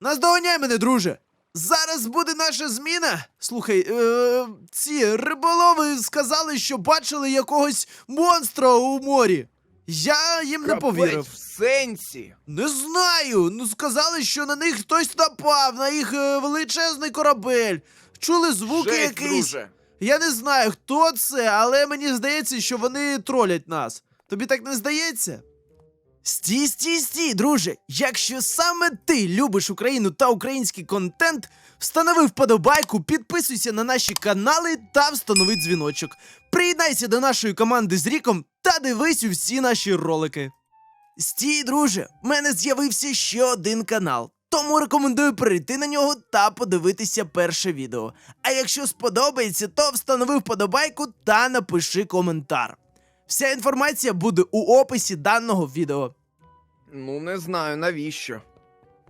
Наздоганяй мене, друже. Зараз буде наша зміна. Слухай, е, ці риболови сказали, що бачили якогось монстра у морі. Я їм не повірив. в сенсі. Не знаю. Ну сказали, що на них хтось напав, на їх е, величезний корабель. Чули звуки Жесть, якісь. друже. Я не знаю, хто це, але мені здається, що вони тролять нас. Тобі так не здається? Стій, стій, стій, друже. Якщо саме ти любиш Україну та український контент, встанови вподобайку, підписуйся на наші канали та встанови дзвіночок. Приєднайся до нашої команди з Ріком та дивись усі наші ролики. Стій, друже, в мене з'явився ще один канал. Тому рекомендую перейти на нього та подивитися перше відео. А якщо сподобається, то встанови вподобайку та напиши коментар. Вся інформація буде у описі даного відео. Ну, не знаю, навіщо.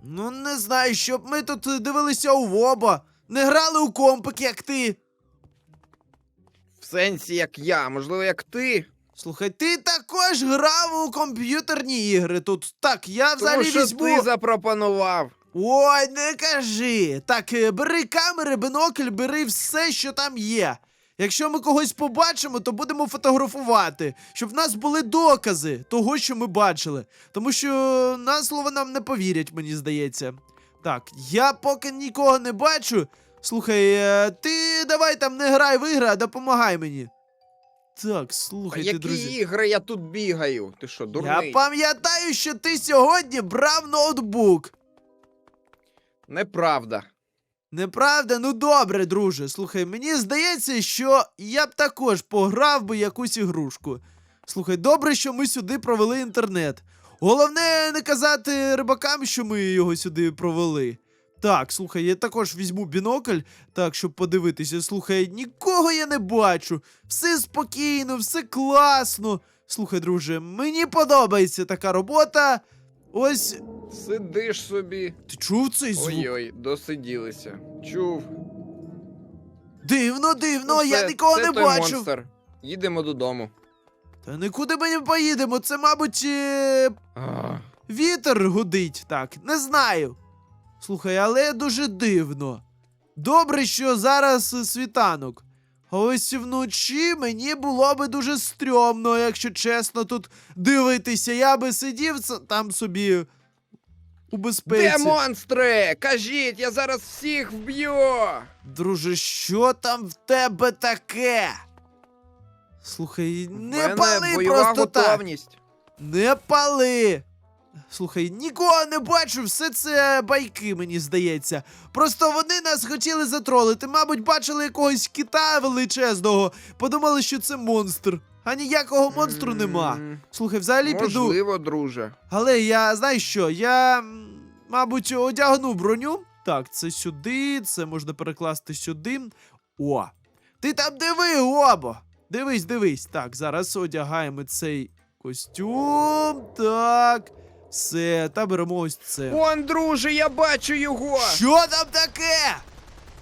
Ну, не знаю, щоб ми тут дивилися у воба, не грали у компик, як ти. В сенсі, як я, можливо, як ти. Слухай, ти також грав у комп'ютерні ігри тут. Так, я взагалі Тому що візьму. ти запропонував. Ой, не кажи. Так, е, бери камери, бинокль, бери все, що там є. Якщо ми когось побачимо, то будемо фотографувати, щоб в нас були докази того, що ми бачили. Тому що на слово нам не повірять, мені здається. Так, я поки нікого не бачу. Слухай, е, ти давай там не грай в ігри, а допомагай мені. Так, А слухайте, які друзі. ігри я тут бігаю? Ти що, дурний? Я пам'ятаю, що ти сьогодні брав ноутбук. Неправда. Неправда? Ну добре, друже. Слухай, мені здається, що я б також пограв би якусь ігрушку. Слухай, добре, що ми сюди провели інтернет. Головне не казати рибакам, що ми його сюди провели. Так, слухай, я також візьму бінокль, так, щоб подивитися. Слухай, нікого я не бачу. Все спокійно, все класно. Слухай, друже, мені подобається така робота. Ось. Сидиш собі. Ти чув цей звук? Ой-ой, досиділися. Чув. Дивно, дивно, Ну, я нікого це не той бачив. Монстр. Їдемо додому. Та нікуди ми не поїдемо, це, мабуть, е, вітер гудить. Так, не знаю. Слухай, але дуже дивно. Добре, що зараз е, світанок. Ось вночі мені було би дуже стрьомно, якщо чесно, тут дивитися. Я би сидів там собі у безпеці. Де монстри? Кажіть, я зараз всіх вб'ю. Друже, що там в тебе таке? Слухай, не пали просто так. готовність. Не пали. Слухай, нікого не бачу, все це байки, мені здається. Просто вони нас хотіли затролити. Мабуть, бачили якогось кита величезного, подумали, що це монстр. А ніякого монстру нема. Слухай, взагалі піду. Можливо, друже. Але я знаєш що, я, мабуть, одягну броню. Так, це сюди, це можна перекласти сюди. О! Ти там диви, обо! Дивись, дивись. Так, зараз одягаємо цей костюм. Так. Все, та беремо ось це. Вон, друже, я бачу його. Що там таке?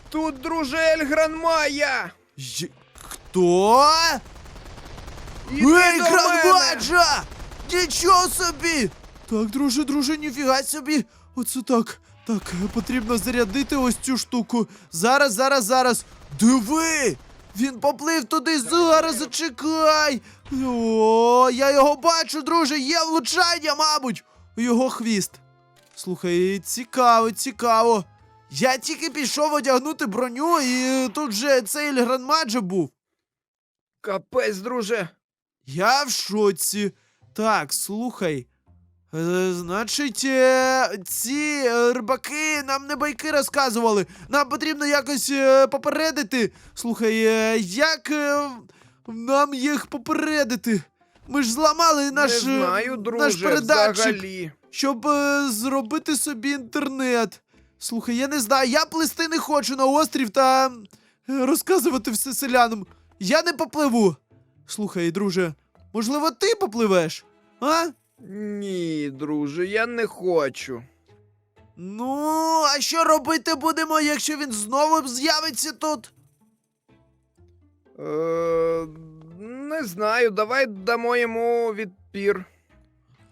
Тут, друже, Ель Гранмая. Й- Хто? Іди до мене. Нічого собі! Так, друже, друже, ніфіга собі! Оце так. Так, потрібно зарядити ось цю штуку. Зараз, зараз, зараз. Диви! Він поплив туди, зараз зачекай! О, я його бачу, друже, є влучання, мабуть, його хвіст. Слухай, цікаво, цікаво. Я тільки пішов одягнути броню, і тут же цей Гранмаджа був. Капець, друже. Я в шоці. Так, слухай. Е, значить, е, ці е, рибаки нам не байки розказували. Нам потрібно якось е, попередити. Слухай, е, як е, нам їх попередити? Ми ж зламали наш, Не знаю, друже, наш передатчик, взагалі. щоб е, зробити собі інтернет. Слухай, я не знаю, я плисти не хочу на острів та е, розказувати все селянам. Я не попливу. Слухай, друже, можливо, ти попливеш? А? Ні, друже, я не хочу. Ну, а що робити будемо, якщо він знову з'явиться тут? Е, не знаю, давай дамо йому відпір.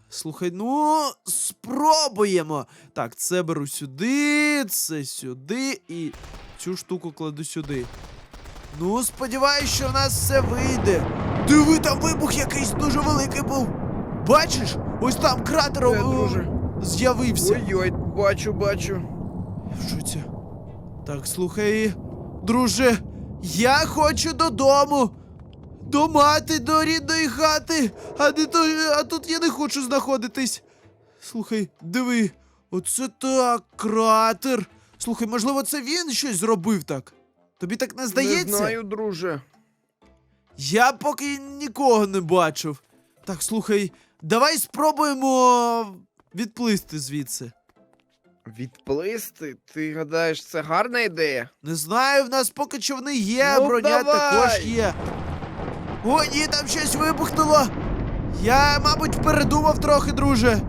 Слухай, ну спробуємо. Так, це беру сюди, це сюди і цю штуку кладу сюди. Ну, сподіваюсь, що в нас все вийде. Диви, там вибух якийсь дуже великий був. Бачиш? Ось там кратер Е, друже. з'явився. Ой-ой, бачу, бачу. Що це? Так, слухай, друже, я хочу додому. До мати, до рідної хати. А, не то, а тут я не хочу знаходитись. Слухай, диви, оце так, кратер. Слухай, можливо, це він щось зробив так? Тобі так не здається? Не знаю, друже. Я поки нікого не бачив. Так, слухай, давай спробуємо відплисти звідси. Відплисти? Ти гадаєш, це гарна ідея? Не знаю, в нас поки човни є, Ну, броня давай! також є. О, ні, там щось вибухнуло. Я, мабуть, передумав трохи, друже.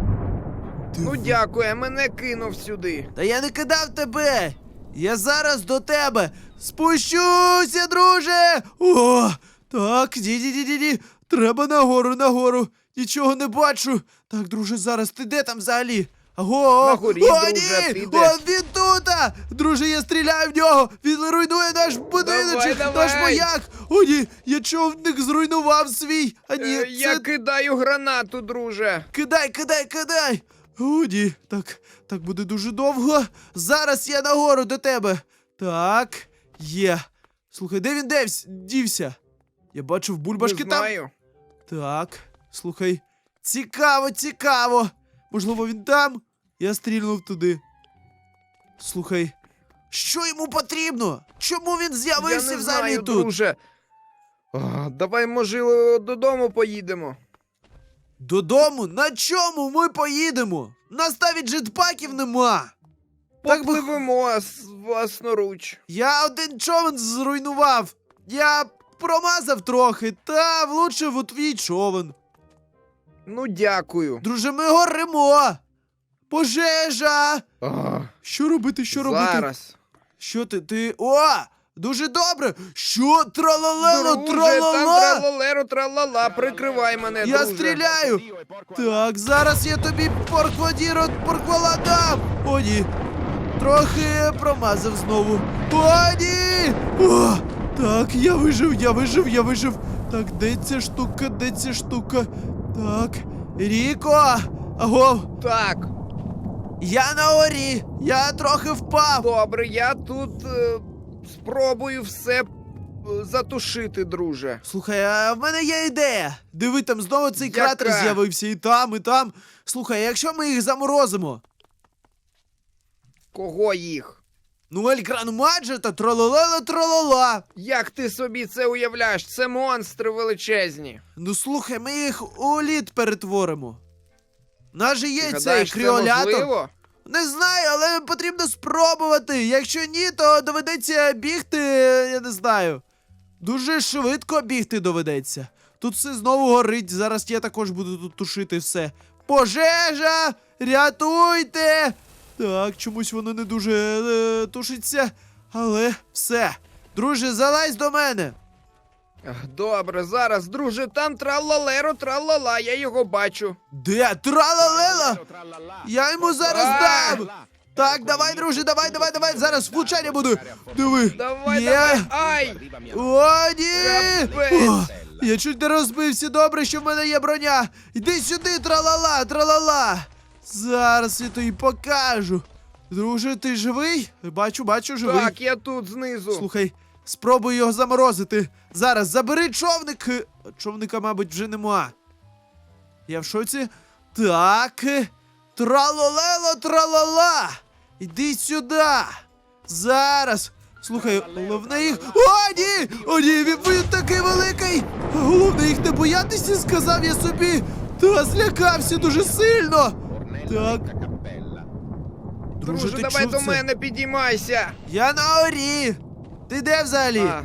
Ну дякую, мене кинув сюди. Та я не кидав тебе. Я зараз до тебе. Спущуся, друже. О, так, ді-ді-ді-ді-ді. Треба нагору, нагору. Нічого не бачу. Так, друже, зараз ти де там взагалі? Аго, На горі, о, друже, ні! Він тута! Друже, я стріляю в нього! Він руйнує наш будиночок, Давай, наш маяк! О, ні! Я човник зруйнував свій! А ні, Е, це Я кидаю гранату, друже. Кидай, кидай, кидай! О, ні, так, так буде дуже довго. Зараз я нагору до тебе. Так, є. Слухай, де він девсь, дівся? Я бачив бульбашки не там. знаю. Так, слухай. Цікаво, цікаво. Можливо, він там? Я стрільнув туди. Слухай, що йому потрібно? Чому він Я з'явився не взагалі знаю, тут? друже. А, давай, можливо, додому поїдемо. Додому? На чому ми поїдемо? Нас навіть джетпаків нема. Так би Попливемо с- власноруч. Я один човен зруйнував. Я промазав трохи та влучив у твій човен. Ну, дякую. Друже, ми горимо. Пожежа! А, Що робити, що робити? Зараз. Що ти? Ти. О! Дуже добре! Що? Тралалело, Друже, там тралала! тралалеро, тралала, прикривай мене, Я друже. стріляю! Так, зараз я тобі порквадіро порквала дам! О, ні! Трохи промазав знову. О, ні! О, так, я вижив, я вижив, я вижив. Так, де ця штука, де ця штука? Так, Ріко! Аго, Так, я на горі! Я трохи впав! добре, я тут е, спробую все е, затушити, друже. Слухай, а в мене є ідея. Диви, там знову цей Яка? кратер з'явився і там, і там. Слухай, а якщо ми їх заморозимо? Кого їх? Ну, Елькран Маджа та трололела тролола. Як ти собі це уявляєш? Це монстри величезні. Ну слухай, ми їх у лід перетворимо. У нас же є Ти цей гадаєш, це кріолятор. можливо? Не знаю, але потрібно спробувати. Якщо ні, то доведеться бігти, я не знаю. Дуже швидко бігти доведеться. Тут все знову горить. Зараз я також буду тут тушити все. Пожежа! Рятуйте! Так, чомусь воно не дуже е, тушиться. Але все. Друже, залазь до мене. Добре, зараз, друже, там тралалеро, тралала, я його бачу. Де? Тралалела? Я йому зараз дам! Так, давай, друже, давай, давай, давай. Зараз влучання буду. Диви. Давай, Є. давай, ай! О, ні! Капець. О, я чуть не розбився. Добре, що в мене є броня. Іди сюди, тралала, тралала. Зараз я тобі покажу. Друже, ти живий? Бачу, бачу, живий. Так, я тут знизу. Слухай, спробуй його заморозити. Зараз забери човник. Човника, мабуть, вже нема. Я в шоці. Так. Тралолело, тралала. Іди сюди. Зараз. Слухай, головне їх. О, ні! О, ні, він, він такий великий! Головне їх не боятися, сказав я собі. Та злякався дуже сильно. Так. Друже, ти давай чув до це? мене підіймайся. Я на горі. Ти де взагалі? А,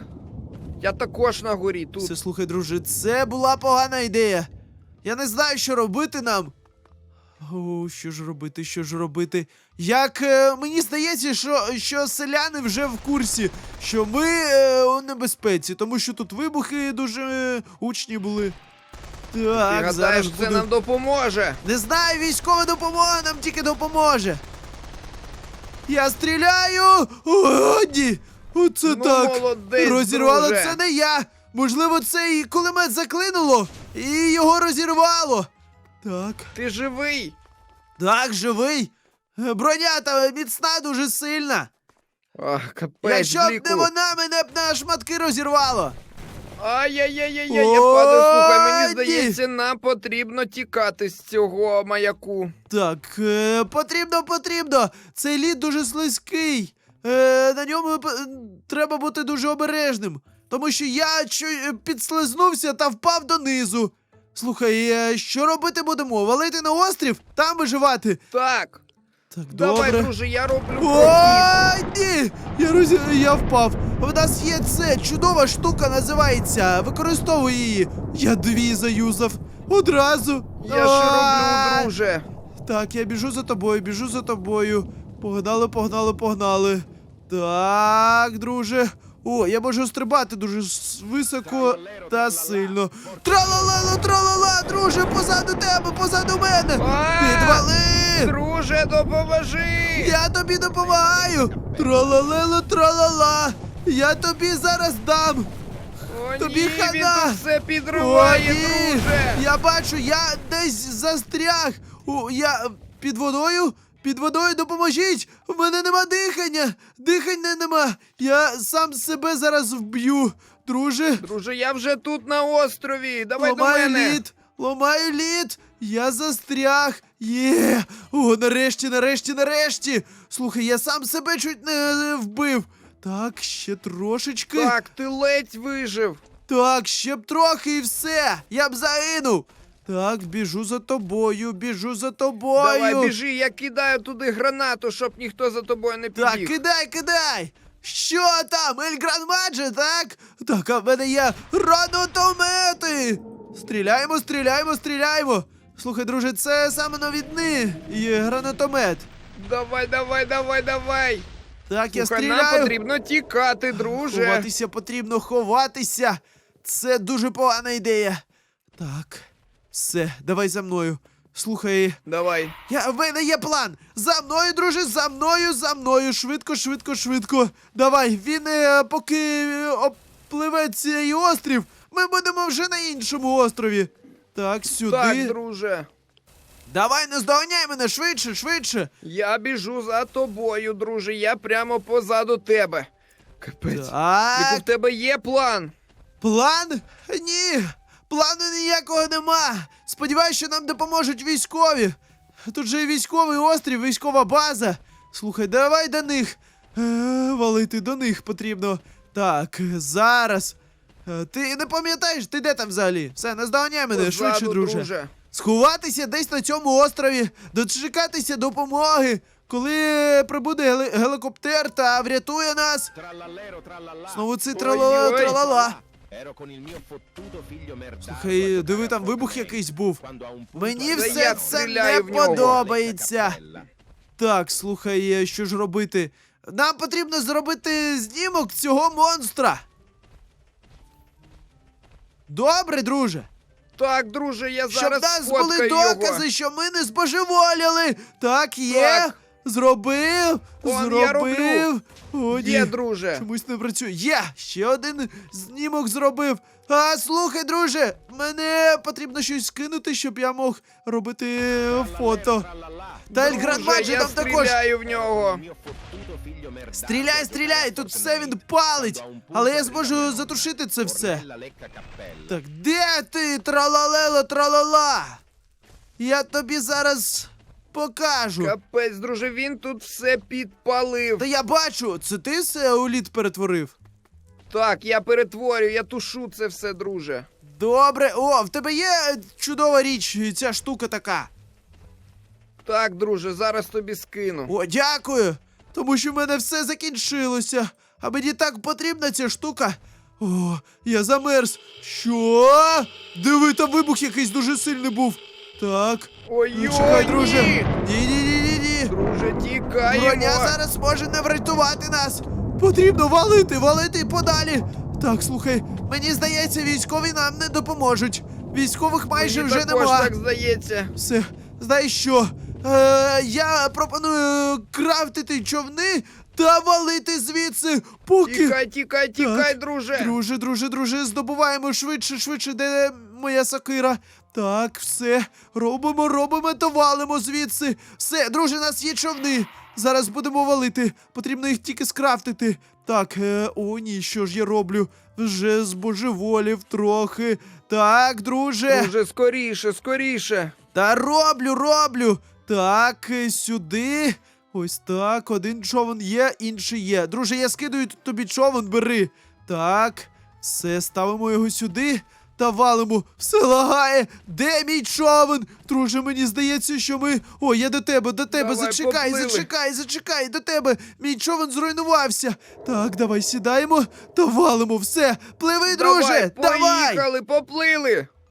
я також на горі тут. Все, слухай, друже, це була погана ідея. Я не знаю, що робити нам. О, що ж робити, що ж робити? Як е, мені здається, що, що селяни вже в курсі, що ми е, у небезпеці, тому що тут вибухи дуже е, гучні були. Ти гадаєш, зараз це буду... нам допоможе? Не знаю, військова допомога нам тільки допоможе. Я стріляю! О, ні! Оце Ну, так! молодець, Розірвало друже. це не я! Можливо, це і кулемет заклинуло, і його розірвало. Так, Ти живий? так, живий. Броня та міцна дуже сильна. Ах, капець, Якщо б не вона, мене б на шматки розірвало. Ай-яй-яй-яй, я падаю, слухай, мені здається, нам потрібно тікати з цього маяку. Так, е, потрібно, потрібно. Цей лід дуже слизький. Е, на ньому п- треба бути дуже обережним. Тому що я е, підслизнувся та впав донизу. Слухай, е, що робити будемо? Валити на острів? Там виживати? Так, Так, давай, добре. друже, я роблю. Ой, ні! Я, роз... я впав. У нас є це чудова штука, називається. Використовуй її. Я дві заюзав. Одразу. Я ж роблю, друже. Так, я біжу за тобою, біжу за тобою. Погнали, погнали, погнали. Так, друже. О, я можу стрибати дуже високо та сильно. Тралалело, тралала, друже, позаду тебе, позаду мене. Підвали! Друже, допоможи! Я тобі допомагаю! Тралалело, тралала! Я тобі зараз дам! О, тобі ні, хана! він тут все О, ні! друже! Я бачу, я десь застряг! О, я під водою? Під водою допоможіть! В мене нема дихання! Дихання нема! Я сам себе зараз вб'ю! Друже, Друже, я вже тут на острові. Давай до ламаю мене. лід! Ламаю лід! Я застряг! Є! О, нарешті, нарешті, нарешті! Слухай, я сам себе чуть не не вбив! Так, ще трошечки. Так, ти ледь вижив. Так, ще б трохи і все. Я б загинув. Так, біжу за тобою, біжу за тобою. Давай, біжи, я кидаю туди гранату, щоб ніхто за тобою не Так, кидай, кидай. Що там? Ель Гранмадже, так? Так, а в мене є гранатомети. Стріляємо, стріляємо, стріляємо. Слухай, друже, це саме навідний є гранатомет. Давай, давай, давай, давай. Так, я Слухай, нам стріляю. потрібно тікати, друже. Ховатися потрібно, ховатися. Це дуже погана ідея. Так, все, давай за мною. Слухай, Давай. я, в мене є план. За мною, друже, за мною, за мною. Швидко, швидко, швидко. Давай, він е, поки е, обпливе цей острів, ми будемо вже на іншому острові. Так, сюди. Так, друже. Давай, наздоганяй мене швидше, швидше. Я біжу за тобою, друже. Я прямо позаду тебе. Капець. Так. в тебе є план? План? Ні. Плану ніякого нема. Сподіваюсь, що нам допоможуть військові. Тут же і військовий острів, військова база. Слухай, давай до них. Е, валити до них потрібно. Так, зараз. Е, ти не пам'ятаєш, ти де там взагалі? Все, наздоганяй мене, Позаду, швидше, друже. друже. Сховатися десь на цьому острові, дочекатися допомоги, коли прибуде гели- гелікоптер та врятує нас. Знову це тралала, Ой-ой. тралала. Слухай, диви там вибух якийсь був. Мені Та все я це стріляю не в нього. подобається. Так, слухай, е, що ж робити? Нам потрібно зробити знімок цього монстра. Добре, друже. Так, друже, я Щоб зараз нас були сфоткаю докази, його. що ми не збожеволіли. Так, є. Так. Зробив. Он, зробив. я роблю. О, ні. Є, друже. Чомусь не працює. Є! Ще один знімок зробив. А слухай, друже, мене потрібно щось скинути, щоб я мог робити фото. Та я там також. стріляю в нього. Стріляй, стріляй, тут все він палить. Але я зможу затушити це все. Так, де ти, тралалело, тралала? Я тобі зараз покажу. Капець, друже, він тут все підпалив. Та я бачу, це ти все у лід перетворив. Так, я перетворю, я тушу це все, друже. Добре, о, в тебе є чудова річ, ця штука така. Так, друже, зараз тобі скину. О, дякую! Тому що в мене все закінчилося. А мені так потрібна ця штука. О, я замерз. Що? Диви, там вибух якийсь дуже сильний був. Так. Ой, Ну, чекай, друже. ні! Ні-ні-ні-ні. Друже, тікаємо. Броня зараз може не врятувати нас. Потрібно валити, валити подалі. Так, слухай, мені здається, військові нам не допоможуть. Військових майже Мені вже також нема. так здається. Все, знаєш що? Е, я пропоную крафтити човни та валити звідси, поки. Тікай, тікай, тікай, друже. Друже, друже, друже, здобуваємо швидше, швидше, де моя сокира. Так, все, робимо, робимо та валимо звідси. Все, друже, нас є човни. Зараз будемо валити. Потрібно їх тільки скрафтити. Так, е, о, ні, що ж я роблю? Вже збожеволів трохи. Так, друже. Друже, скоріше, скоріше. Та роблю, роблю. Так, е, сюди. Ось так, один човен є, інший є. Друже, я скидаю тобі човен, бери. Так, все, ставимо його сюди та валимо. Все лагає. Де мій човен? Друже, мені здається, що ми. О, я до тебе, до тебе. Давай, зачекай, поплили. зачекай, зачекай, до тебе. Мій човен зруйнувався. Так, давай сідаємо та валимо. Все, пливи, друже, давай, давай. поїхали, поплили.